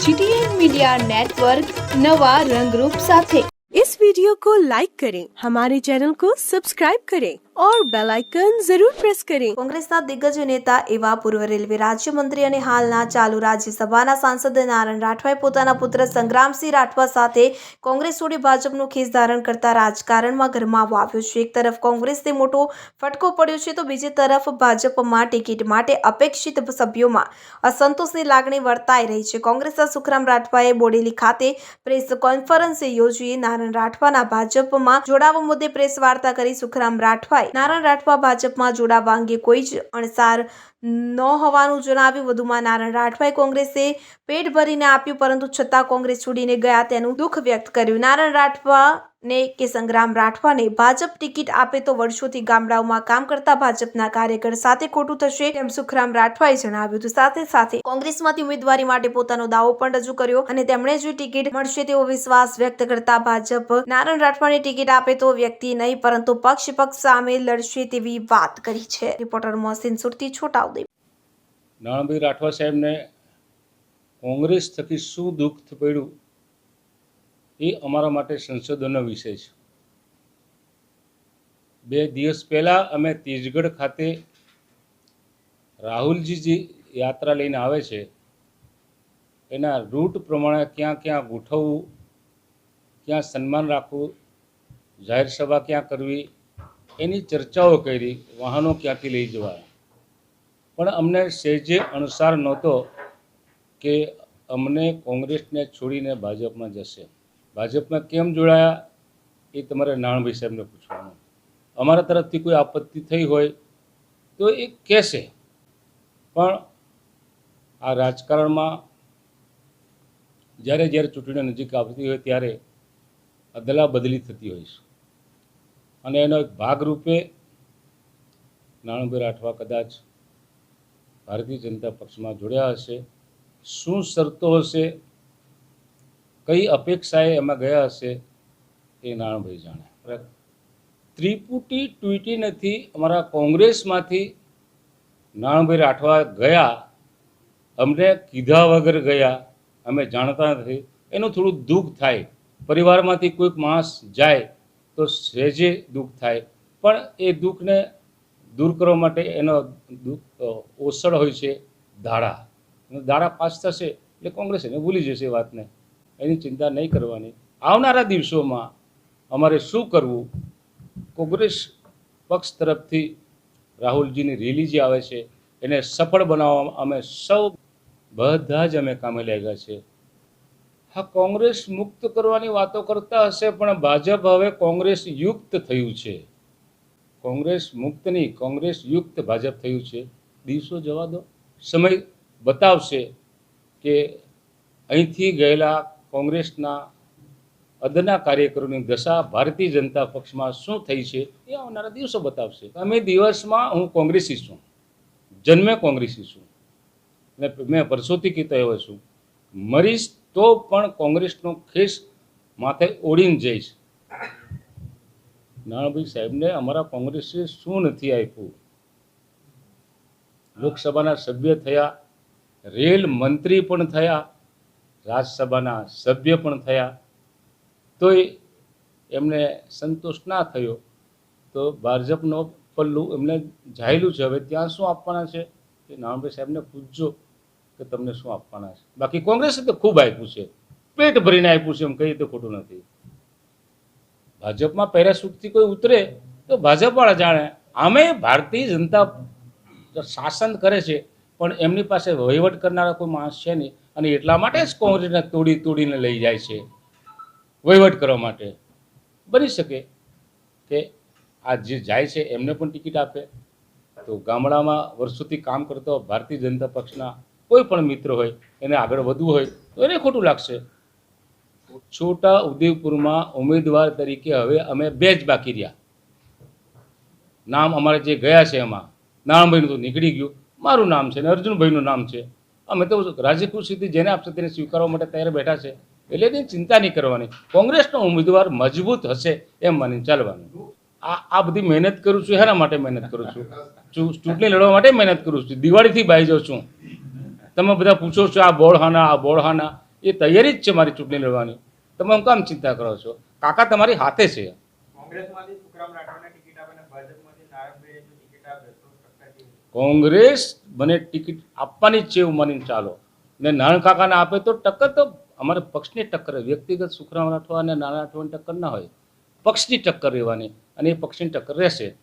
GTN media network नवा रंगरूप साथे इस वीडियो को लाइक करें हमारे चैनल को सब्सक्राइब करें और बेल आइकन जरूर प्रेस करें કોંગ્રેસના દિગ્ગજ નેતા એવા પૂર્વ રેલવે રાજ્યમંત્રી અને હાલના ચાલુ રાજ્યસભાના સાંસદ નારાયણ રાઠવાએ પોતાના પુત્ર સંગ્રામસિંહ રાઠવા સાથે કોંગ્રેસ છોડી ભાજપનું ખેસ ધારણ કરતા રાજકારણમાં ગરમાવો આવ્યો છે એક તરફ કોંગ્રેસને મોટો ફટકો પડ્યો છે તો બીજી તરફ ભાજપમાં ટિકિટ માટે અપેક્ષિત સભ્યોમાં અસંતોષની લાગણી વર્તાઈ રહી છે કોંગ્રેસના સુખરામ રાઠવાએ બોડેલી ખાતે પ્રેસ કોન્ફરન્સ યોજી નારાયણ રાઠવાના ભાજપમાં જોડાવા મુદ્દે પ્રેસ વાર્તા કરી સુખરામ રાઠવાએ નારાયણ રાઠવા ભાજપમાં જોડાવા અંગે કોઈ જ અણસાર ન હોવાનું જણાવ્યું. વધુમાં નારાયણ રાઠવાએ કોંગ્રેસે પેટ ભરીને આપ્યું, પરંતુ છતાં કોંગ્રેસ છોડીને ગયા તેનું દુઃખ વ્યક્ત કર્યું. નારાયણ રાઠવાને કે સંગ્રામ રાઠવાને ભાજપ ટિકિટ આપે તો વર્ષોથી ગામડાઓમાં કામ કરતા ભાજપના કાર્યકર સાથે ખોટું થશે તેમ સુખરામ રાઠવાએ જણાવ્યું હતું. સાથે સાથે કોંગ્રેસમાંથી ઉમેદવારી માટે પોતાનો દાવો પણ રજૂ કર્યો અને તેમણે જો ટિકિટ મળશે તેવો વિશ્વાસ વ્યક્ત કરતા ભાજપ નારાયણ રાઠવાને ટિકિટ આપે તો વ્યક્તિ નહીં, પરંતુ પક્ષ પક્ષ સામે લડશે તેવી વાત કરી છે. રિપોર્ટર મોહસિન સુરતી, છોટાઉદેપુર. નાણાભાઈ રાઠવા સાહેબને કોંગ્રેસ થકી શું દુઃખ પડ્યું એ અમારા માટે સંશોધનનો વિષય છે. બે દિવસ પહેલાં અમે તીજગઢ ખાતે રાહુલજી જે યાત્રા લઈને આવે છે. એના રૂટ પ્રમાણે ક્યાં ક્યાં ગોઠવવું, ક્યાં સન્માન રાખવું, જાહેર સભા ક્યાં કરવી, એની ચર્ચાઓ કરી, વાહનો ક્યાંથી લઈ જવા પણ અમને સહેજે અણસાર નહોતો કે અમને કોંગ્રેસને છોડીને ભાજપમાં જશે. ભાજપમાં કેમ જોડાયા એ તમારે નાણભાઈ સાહેબને પૂછવાનું. અમારા તરફથી કોઈ આપત્તિ થઈ હોય તો એ કહેશે. પણ આ રાજકારણમાં જ્યારે જ્યારે ચૂંટણીઓ નજીક આવતી હોય ત્યારે અદલા બદલી થતી હોય છે. અને એનો એક ભાગરૂપે નાણભાઈ રાઠવા કદાચ ભારતીય જનતા પક્ષમાં જોડ્યા હશે. શું શરતો હશે? કઈ અપેક્ષાએ એમાં ગયા હશે એ નાણાભાઈ જાણે. ત્રિપુટી ટ્વીટી નથી, અમારા કોંગ્રેસમાંથી નાણાભાઈ રાઠવા ગયા, અમને કીધા વગર ગયા, અમે જાણતા નથી. એનું થોડું દુઃખ થાય. પરિવારમાંથી કોઈક માણસ જાય તો સહેજે દુઃખ થાય. પણ એ દુઃખને દૂર કરવા માટે એનો દુઃખ ઓસળ હોય છે દાડા. દાડા પાસ થશે એટલે કોંગ્રેસ એને ભૂલી જશે વાતને. એની ચિંતા નહીં કરવાની. આવનારા દિવસોમાં અમારે શું કરવું? કોંગ્રેસ પક્ષ તરફથી રાહુલજીની રેલી જે આવે છે, એને સફળ બનાવવામાં અમે સૌ બધા જ અમે કામે લાગ્યા છે. હા, કોંગ્રેસ મુક્ત કરવાની વાતો કરતા હશે, પણ ભાજપ હવે કોંગ્રેસ યુક્ત થયું છે. કોંગ્રેસ મુક્ત નહીં, કોંગ્રેસ યુક્ત ભાજપ થયું છે. દિવસો જવા દો. સમય બતાવશે કે અહીંથી ગયેલા કોંગ્રેસના અદના કાર્યકરોની દશા ભારતીય જનતા પક્ષમાં શું થઈ છે એ આવનારા દિવસો બતાવશે. અમે દિવસમાં હું કોંગ્રેસી છું. જન્મે કોંગ્રેસી છું. ને મેં વર્ષોથી કહેતો એવો છું, મરીશ તો પણ કોંગ્રેસનો ખેસ માથે ઓળીને જઈશ. નાણાભાઈ સાહેબને અમારા કોંગ્રેસે શું નથી આપ્યું? લોકસભાના સભ્ય થયા, રેલ મંત્રી પણ થયા રાજ્યસભાના સભ્ય પણ થયા. તોય એમને સંતોષ ના થયો. તો ભાજપનો પલ્લું એમને જાયેલું છે. હવે ત્યાં શું આપવાના છે? એ નાણાભાઈ સાહેબને પૂછજો કે તમને શું આપવાના છે. બાકી કોંગ્રેસે તો ખૂબ આપ્યું છે. પેટ ભરીને આપ્યું છે એમ કહીએ તો ખોટું નથી. ભાજપમાં પેરાસૂટથી કોઈ ઉતરે તો ભાજપવાળા જાણે. આમે ભારતીય જનતા શાસન કરે છે, પણ એમની પાસે વહીવટ કરનારા કોઈ માણસ છે નહીં. અને એટલા માટે જ કોંગ્રેસને તોડી તોડીને લઈ જાય છે. વહીવટ કરવા માટે. બની શકે કે આ જે જાય છે, એમને પણ ટિકિટ આપે. તો ગામડામાં વર્ષોથી કામ કરતો ભારતીય જનતા પક્ષના કોઈ પણ મિત્ર હોય, એને આગળ વધવું હોય, તો એને ખોટું લાગશે. છોટા ઉદેપુરમાં ઉમેદવાર તરીકે હવે અમે બે જ બાકી રહ્યા. નામ અમારે જે ગયા છે એમાં નારાયણભાઈનું તો નીકળી ગયું. મારું નામ છે ને અર્જુનભાઈનું નામ છે. અમે તો રાજ્ય સ્થિતિ જેને આપશે તેને સ્વીકારવા માટે તૈયાર બેઠા છે, એટલે એની ચિંતા નહીં કરવાની. કોંગ્રેસનો ઉમેદવાર મજબૂત હશે એમ માની ચાલવાનું. આ આ બધી મહેનત કરું છું, એના માટે મહેનત કરું છું? ચૂંટણી લડવા માટે મહેનત કરું છું? દિવાળીથી બાઈ જાઉં છું. તમે બધા પૂછો છો, આ બોળહાના આ બોળહાના, એ તૈયારી જ છે મારી ચૂંટણી લડવાની. તમે હું કામ ચિંતા કરો છો? કાકા તમારી હાથે છે. કોંગ્રેસમાંથી સુખરામ રાઠવાને ટિકિટ આપે અને ભાજપમાંથી નારાયણભાઈને જો ટિકિટ આપે તો ટક્કર કેવી કોંગ્રેસ મને ટિકિટ આપવાની ચેવ છે માનીને ચાલો. ને નારાયણ કાકાને આપે તો ટક્કર તો અમારે પક્ષની ટક્કર વ્યક્તિગત સુખરામ રાઠવા અને નારાયણ રાઠવાની ટક્કર ના હોય. પક્ષની ટક્કર રહેવાની અને એ પક્ષની ટક્કર રહેશે.